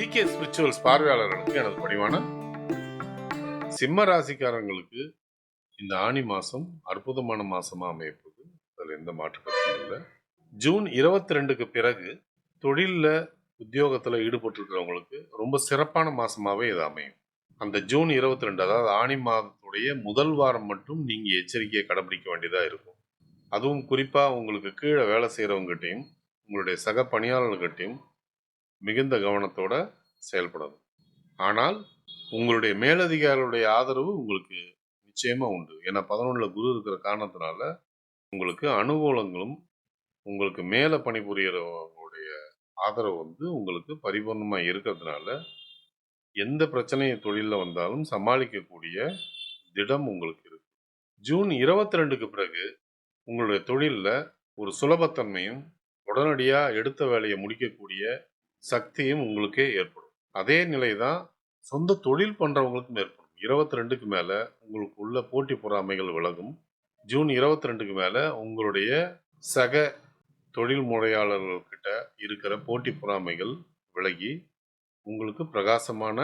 G K spirituals பார்வையாளர்களுக்கு எனது பணிவான. சிம்ம ராசிக்காரங்களுக்கு இந்த ஆணி மாதம் அற்புதமான மாசமா அமையப்போகுது. அதில் எந்த மாற்று கருத்தும் இல்லை. ஜூன் இருபத்தி ரெண்டுக்கு பிறகு தொழிலில் உத்தியோகத்தில் ஈடுபட்டிருக்கிறவங்களுக்கு ரொம்ப சிறப்பான மாதமாகவே இது அமையும். அந்த ஜூன் இருபத்தி ரெண்டு அதாவது ஆணி மாதத்துடைய முதல் வாரம் மட்டும் நீங்கள் எச்சரிக்கையை கடைபிடிக்க வேண்டியதாக இருக்கும். அதுவும் குறிப்பாக உங்களுக்கு கீழே வேலை செய்கிறவங்ககிட்டையும் உங்களுடைய சக பணியாளர்கிட்டையும் மிகுந்த கவனத்தோட செயல்படணும் ஆனால் உங்களுடைய மேலதிகாரிகளுடைய ஆதரவு உங்களுக்கு நிச்சயமாக உண்டு. ஏன்னா பதினொன்றில் குரு இருக்கிற காரணத்தினால உங்களுக்கு அனுகூலங்களும் உங்களுக்கு மேலே பணிபுரியறவங்களுடைய ஆதரவு வந்து உங்களுக்கு பரிபூர்ணமாக இருக்கிறதுனால எந்த பிரச்சனையும் தொழிலில் வந்தாலும் சமாளிக்கக்கூடிய திடம் உங்களுக்கு இருக்கு. ஜூன் இருபத்தி ரெண்டுக்கு பிறகு உங்களுடைய தொழிலில் ஒரு சுலபத்தன்மையும் உடனடியாக எடுத்த வேலையை முடிக்கக்கூடிய சக்தியும் உங்களுக்கே ஏற்படும். அதே நிலை தான் சொந்த தொழில் பண்ணுறவங்களுக்கும் ஏற்படும். இருபத்தி ரெண்டுக்கு மேலே உங்களுக்கு உள்ள போட்டி பொறாமைகள் விலகும். ஜூன் இருபத்தி ரெண்டுக்கு மேலே உங்களுடைய சக தொழில் முறையாளர்கள்கிட்ட இருக்கிற போட்டி பொறாமைகள் விலகி உங்களுக்கு பிரகாசமான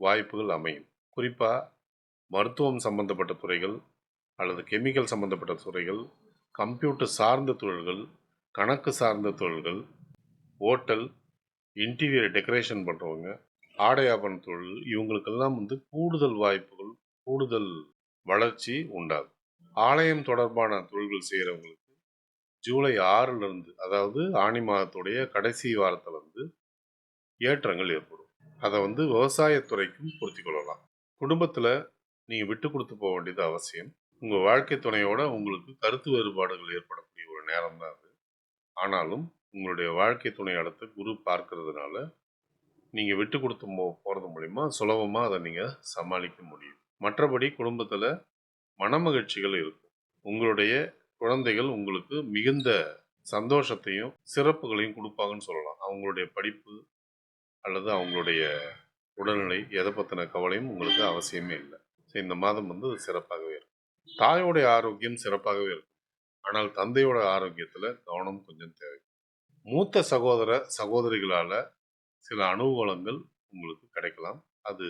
வாய்ப்புகள் அமையும். குறிப்பாக மருத்துவம் சம்பந்தப்பட்ட துறைகள் அல்லது கெமிக்கல் சம்பந்தப்பட்ட துறைகள் கம்ப்யூட்டர் சார்ந்த தொழில்கள் கணக்கு சார்ந்த தொழில்கள் ஓட்டல் இன்டீரியர் டெக்கரேஷன் பண்ணுறவங்க ஆடை ஆபரண தொழில் இவங்களுக்கெல்லாம் வந்து கூடுதல் வாய்ப்புகள் கூடுதல் வளர்ச்சி உண்டாகும். ஆலயம் தொடர்பான தொழில்கள் செய்கிறவங்களுக்கு ஜூலை ஆறுலருந்து அதாவது ஆணி மாதத்துடைய கடைசி வாரத்திலிருந்து ஏற்றங்கள் ஏற்படும். அதை வந்து விவசாயத்துறைக்கும் பொருத்தி கொள்ளலாம். குடும்பத்தில் நீங்கள் விட்டு கொடுத்து போக வேண்டியது அவசியம். உங்கள் வாழ்க்கை துணையோட உங்களுக்கு கருத்து வேறுபாடுகள் ஏற்படக்கூடிய ஒரு நேரம் தான் அது. ஆனாலும் உங்களுடைய வாழ்க்கை துணை அடுத்து குரு பார்க்கறதுனால நீங்கள் விட்டு கொடுத்து போ போகிறது மூலிமா சுலபமாக அதை நீங்கள் சமாளிக்க முடியும். மற்றபடி குடும்பத்தில் மனமகிழ்ச்சிகள் இருக்கும். உங்களுடைய குழந்தைகள் உங்களுக்கு மிகுந்த சந்தோஷத்தையும் சிறப்புகளையும் கொடுப்பாங்கன்னு சொல்லலாம். அவங்களுடைய படிப்பு அல்லது அவங்களுடைய உடல்நிலை எதை பற்றின கவலையும் உங்களுக்கு அவசியமே இல்லை. ஸோ இந்த மாதம் வந்து அது சிறப்பாகவே இருக்கும். தாயோடைய ஆரோக்கியம் சிறப்பாகவே இருக்கும். ஆனால் தந்தையோட ஆரோக்கியத்தில் கவனம் கொஞ்சம் தேவை. மூத்த சகோதர சகோதரிகளால் சில அனுகூலங்கள் உங்களுக்கு கிடைக்கலாம். அது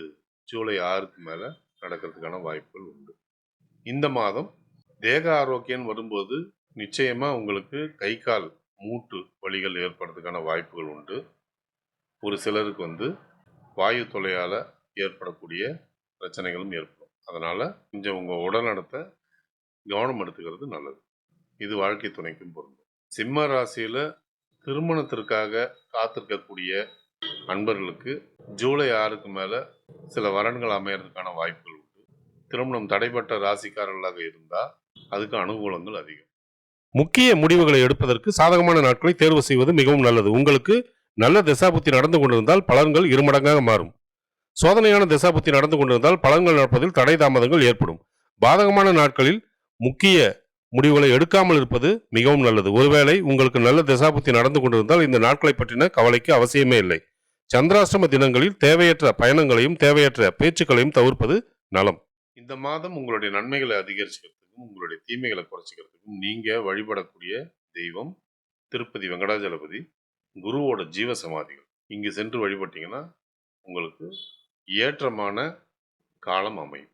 ஜூலை ஆறுக்கு மேலே நடக்கிறதுக்கான வாய்ப்புகள் உண்டு. இந்த மாதம் தேக ஆரோக்கியம் வரும்போது நிச்சயமாக உங்களுக்கு கை கால் மூட்டு வலிகள் ஏற்படுறதுக்கான வாய்ப்புகள் உண்டு. ஒரு சிலருக்கு வந்து வாயு தொலையால் ஏற்படக்கூடிய பிரச்சனைகளும் ஏற்படும். அதனால் கொஞ்சம் உங்கள் உடல்நலத்தை கவனம் எடுத்துக்கிறது நல்லது. இது வாழ்க்கை துணைக்கும் பொருந்தும் சிம்ம ராசியில் திருமணத்திற்காக காத்திருக்கக்கூடிய அன்பர்களுக்கு ஜூலை ஆறுக்கு மேலே சில வரன்கள் அமையறதுக்கான வாய்ப்புகள் உண்டு. திருமணம் தடைப்பட்ட ராசிக்காரர்களாக இருந்தால் அதுக்கு அனுகூலங்கள் அதிகம். முக்கிய முடிவுகளை எடுப்பதற்கு சாதகமான நாட்களை தேர்வு செய்வது மிகவும் நல்லது. உங்களுக்கு நல்ல திசாபுத்தி நடந்து கொண்டிருந்தால் பலன்கள் இருமடங்காக மாறும். சோதனையான திசாபுத்தி நடந்து கொண்டிருந்தால் பலன்கள் நடப்பதில் தடை தாமதங்கள் ஏற்படும். பாதகமான நாட்களில் முக்கிய முடிவுகளை எடுக்காமல் இருப்பது மிகவும் நல்லது. ஒருவேளை உங்களுக்கு நல்ல திசாபுத்தி நடந்து கொண்டிருந்தால் இந்த நாட்களை பற்றின கவலைக்கு அவசியமே இல்லை. சந்திராஷ்டம தினங்களில் தேவையற்ற பயணங்களையும் தேவையற்ற பேச்சுக்களையும் தவிர்ப்பது நலம். இந்த மாதம் உங்களுடைய நன்மைகளை அதிகரிச்சுக்கிறதுக்கும் உங்களுடைய தீமைகளை குறைச்சிக்கிறதுக்கும் நீங்கள் வழிபடக்கூடிய தெய்வம் திருப்பதி வெங்கடாஜலபதி குருவோட ஜீவ சமாதிகள் இங்கு சென்று வழிபட்டீங்கன்னா உங்களுக்கு ஏற்றமான காலம் அமையும்.